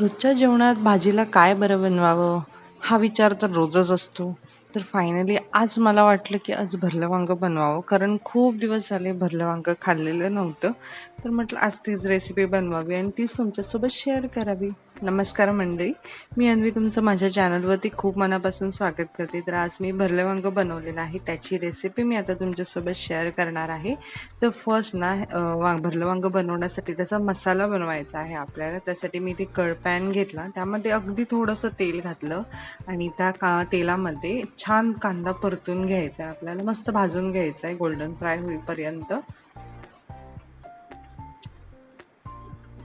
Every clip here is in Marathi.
रोजच्या जेवणात भाजीला काय बरं बनवावं? हा विचार तर रोजच असतो. तर फायनली आज मला वाटलं की आज भरलं वांगं बनवावं. कारण खूप दिवस झाले भरलं वांगं खाल्लेलं नव्हतं. तर म्हटलं आज तीच रेसिपी बनवावी आणि तीच तुमच्यासोबत शेअर करावी. नमस्कार मंडळी. मी अन्वी तुमचं माझ्या चॅनलवरती खूप मनापासून स्वागत करते. तर आज मी भरले वांग बनवलेलं आहे. त्याची रेसिपी मी आता तुमच्यासोबत शेअर करणार आहे. तर फर्स्ट ना वांग भरलं वांग बनवण्यासाठी त्याचा मसाला बनवायचा आहे आपल्याला. त्यासाठी मी ते कळपॅन घेतला. त्यामध्ये अगदी थोडंसं तेल घातलं आणि त्या का तेलामध्ये छान कांदा परतून घ्यायचा आहे. आपल्याला मस्त भाजून घ्यायचा आहे. गोल्डन फ्राय होईपर्यंत.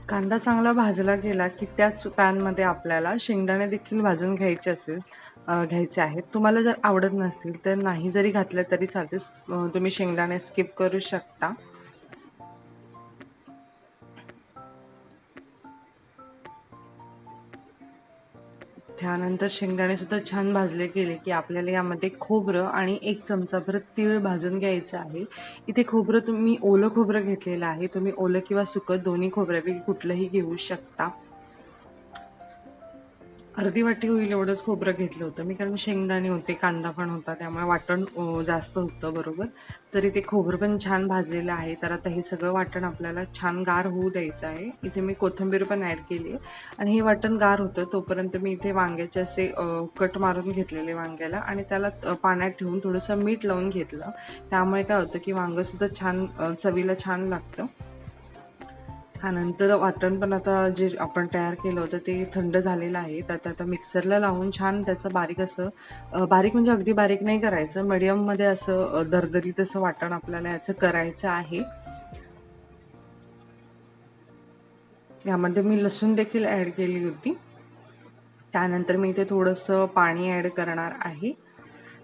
कांदा चांगला भाजला गेला की त्याच पॅनमध्ये आपल्याला शेंगदाणे देखील भाजून घ्यायचे असेल घ्यायचे आहेत. तुम्हाला जर आवडत नसतील तर नाही जरी घातलं तरी चालते. तुम्ही शेंगदाणे स्किप करू शकता. त्यानंतर शेंगदाणेसुद्धा छान भाजले गेले की आपल्याला यामध्ये खोबरं आणि एक चमचाभर तीळ भाजून घ्यायचं आहे. इथे खोबरं तुम्ही ओलं खोबरं घेतलेलं आहे. तुम्ही ओलं किंवा सुकं दोन्ही खोबऱ्यापैकी कुठलंही घेऊ शकता. अर्धी वाटी होईल एवढंच खोबरं घेतलं होतं. मी कारण शेंगदाणे होते कांदा पण होता त्यामुळे वाटण जास्त होतं बरोबर. तरी ते खोबरं पण छान भाजलेलं आहे. तर आता हे सगळं वाटण आपल्याला छान गार होऊ द्यायचं आहे. इथे मी कोथिंबीर पण ॲड केली आहे. आणि हे वाटण गार होतं तोपर्यंत मी इथे वांग्याचे असे कट मारून घेतलेले वांग्याला. आणि त्याला पाण्यात ठेवून थोडंसं मीठ लावून घेतलं. त्यामुळे काय होतं की वांगंसुद्धा छान चवीला छान लागतं. त्यानंतर वाटण पण आता जे आपण तयार केलं होतं ते थंड झालेलं आहे. तर आता मिक्सरला लावून छान त्याचं बारीक असं बारीक म्हणजे अगदी बारीक नाही करायचं मिडियममध्ये असं दरदरीत असं वाटण आपल्याला याचं करायचं आहे. यामध्ये मी लसूण देखील ॲड केली होती. त्यानंतर मी इथे थोडंसं पाणी ॲड करणार आहे.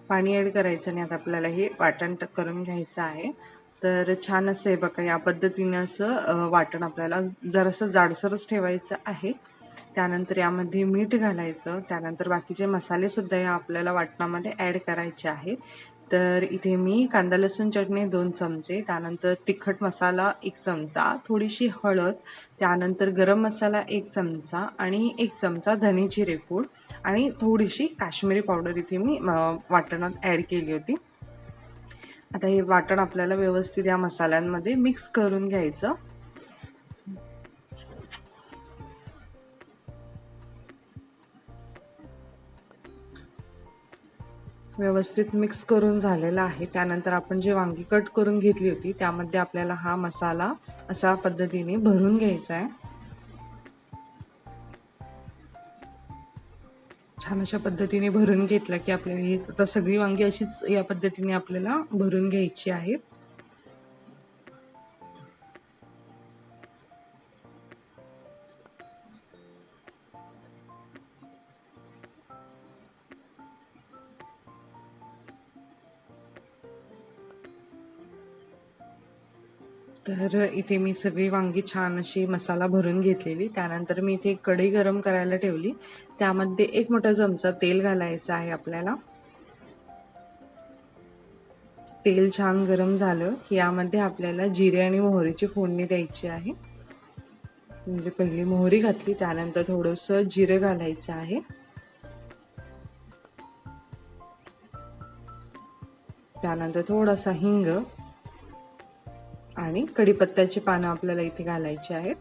पाणी ॲड करायचं आणि आता आपल्याला हे वाटण करून घ्यायचं आहे. तर छान असं आहे बघा या पद्धतीने असं वाटण आपल्याला जरासं जाडसरच ठेवायचं आहे. त्यानंतर यामध्ये मीठ घालायचं. त्यानंतर बाकीचे मसालेसुद्धा या आपल्याला वाटणामध्ये ॲड करायचे आहेत. तर इथे मी कांदा लसूण चटणी दोन चमचे. त्यानंतर तिखट मसाला एक चमचा थोडीशी हळद त्यानंतर गरम मसाला एक चमचा आणि एक चमचा धने रेपूड आणि थोडीशी काश्मीरी पावडर इथे मी वाटणात ॲड केली होती. आता हे वाटण आपल्याला व्यवस्थित या मसाल्यांमध्ये मिक्स करून घ्यायचं. व्यवस्थित मिक्स करून झालेला आहे. त्यानंतर आपण जे वांगी कट करून घेतली होती त्यामध्ये आपल्याला हा मसाला अशा पद्धतीने भरून घ्यायचा आहे. छान अशा पद्धतीने भरून घेतला की आपल्याला हे आता सगळी वांगी अशीच या पद्धतीने आपल्याला भरून घ्यायची आहेत तर इथे मी सगळी वांगी छान अशी मसाला भरून घेतलेली. त्यानंतर मी इथे कढई गरम करायला ठेवली. त्यामध्ये एक मोठा चमचा तेल घालायचं आहे आपल्याला. तेल छान गरम झालं की यामध्ये आपल्याला जिरे आणि मोहरीची फोडणी द्यायची आहे. म्हणजे पहिली मोहरी घातली त्यानंतर थोडंसं जिरं घालायचं आहे. त्यानंतर थोडासा हिंग आणि कढीपत्त्याची पानं आपल्याला इथे घालायची आहेत.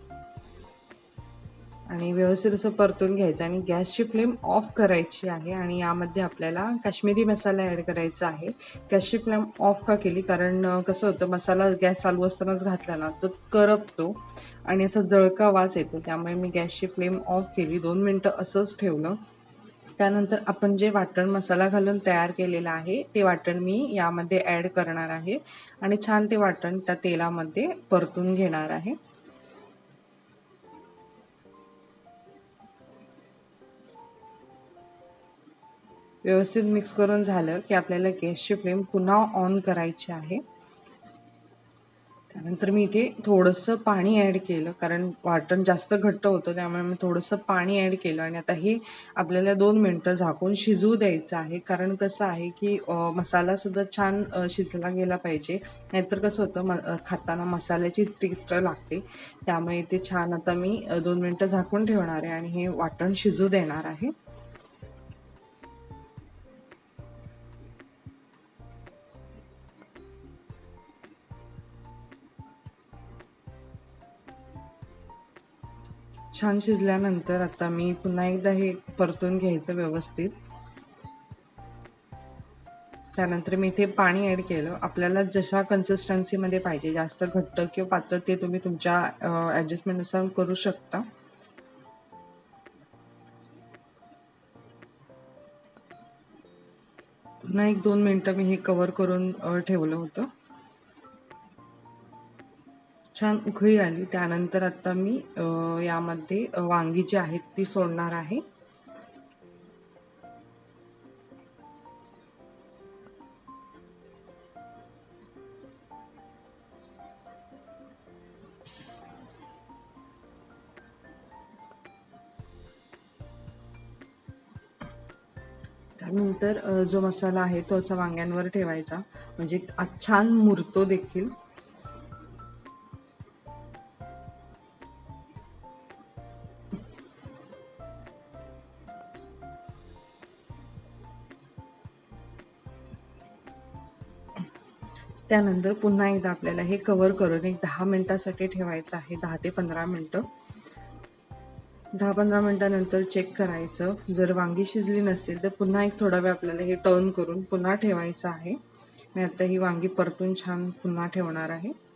आणि व्यवस्थित असं परतून घ्यायचं आणि गॅसची फ्लेम ऑफ करायची आहे आणि यामध्ये आपल्याला काश्मीरी मसाला ॲड करायचा आहे. गॅसची फ्लेम ऑफ का केली? कारण कसं होतं मसाला गॅस चालू असतानाच घातला ना तो करपतो आणि असा जळका वास येतो. त्यामुळे मी गॅसची फ्लेम ऑफ केली. दोन मिनटं असंच ठेवलं. त्यानंतर आपण जे वाटण मसाला घालून तयार केलेलं आहे ते वाटण मी यामध्ये ॲड करणार आहे. आणि छान ते वाटण त्या तेलामध्ये परतून घेणार आहे. व्यवस्थित मिक्स करून झालं की आपल्याला गॅसची फ्लेम पुन्हा ऑन करायची आहे. त्यानंतर मी इथे थोडंसं पाणी ॲड केलं कारण वाटण जास्त घट्ट होतं त्यामुळे मी थोडंसं पाणी ॲड केलं आणि आता हे आपल्याला दोन मिनटं झाकून शिजवू द्यायचं आहे. कारण कसं आहे की मसालासुद्धा छान शिजला गेला पाहिजे. नाहीतर कसं होतं म खाताना मसाल्याची टेस्ट लागते. त्यामुळे इथे छान आता मी दोन मिनटं झाकून ठेवणार आहे आणि हे वाटण शिजू देणार आहे. छान शिजल्यानंतर आता मी पुन्हा एकदा हे परतून घ्यायचं व्यवस्थित. त्यानंतर मी इथे पाणी ॲड केलं. आपल्याला जशा कन्सिस्टन्सीमध्ये पाहिजे जास्त घट्ट किंवा पातळ ते तुम्ही तुमच्या ॲडजस्टमेंटनुसार करू शकता. पुन्हा एक दोन मिनटं मी हे कवर करून ठेवलं होतं. छान उकळी आली. त्यानंतर आता मी अ, यामध्ये वांगी जी आहेत ती सोडणार आहे. त्यानंतर जो मसाला आहे तो असा वांग्यांवर ठेवायचा. म्हणजे छान मुरतो देखील. त्यानंतर पुन्हा एकदा आपल्याला हे कवर करून एक दहा मिनटासाठी ठेवायचं आहे दहा ते पंधरा मिनटं. दहा पंधरा मिनटानंतर चेक करायचं. जर वांगी शिजली नसतील तर पुन्हा एक थोडा वेळ आपल्याला हे टर्न करून पुन्हा ठेवायचं आहे. मी आता ही वांगी परतून छान पुन्हा ठेवणार आहे.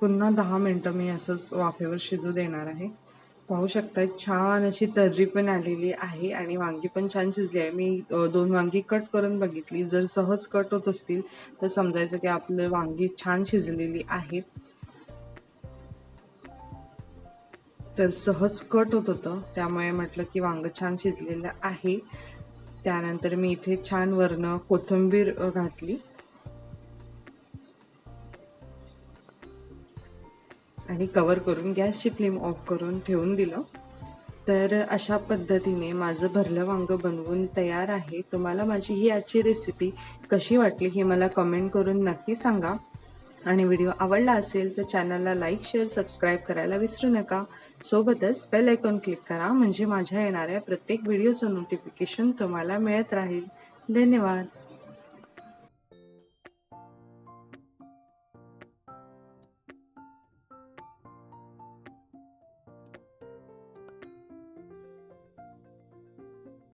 पुन्हा दहा मिनटं मी असंच वाफेवर शिजू देणार आहे. पाहू शकता छान अशी तर्री पण आलेली आहे आणि वांगी पण छान शिजली आहे. मी दोन वांगी कट करून बघितली. जर सहज कट होत असतील तर समजायचं की आपले वांगी छान शिजलेली आहेत तर सहज कट होत होतं त्यामुळे म्हटलं की वांगं छान शिजलेलं आहे. त्यानंतर मी इथे छान वरनं कोथिंबीर घातली. आणि कवर करून गॅसची फ्लेम ऑफ करून ठेवून दिलं. तर अशा पद्धतीने माझं भरलं वांगं बनवून तयार आहे. तुम्हाला माझी ही आजची रेसिपी कशी वाटली हे मला कमेंट करून नक्की सांगा. आणि व्हिडिओ आवडला असेल तर चॅनलला लाईक शेअर सबस्क्राईब करायला विसरू नका. सोबतच बेल आयकॉन क्लिक करा म्हणजे माझ्या येणाऱ्या प्रत्येक व्हिडिओचं नोटिफिकेशन तुम्हाला मिळत राहील. धन्यवाद.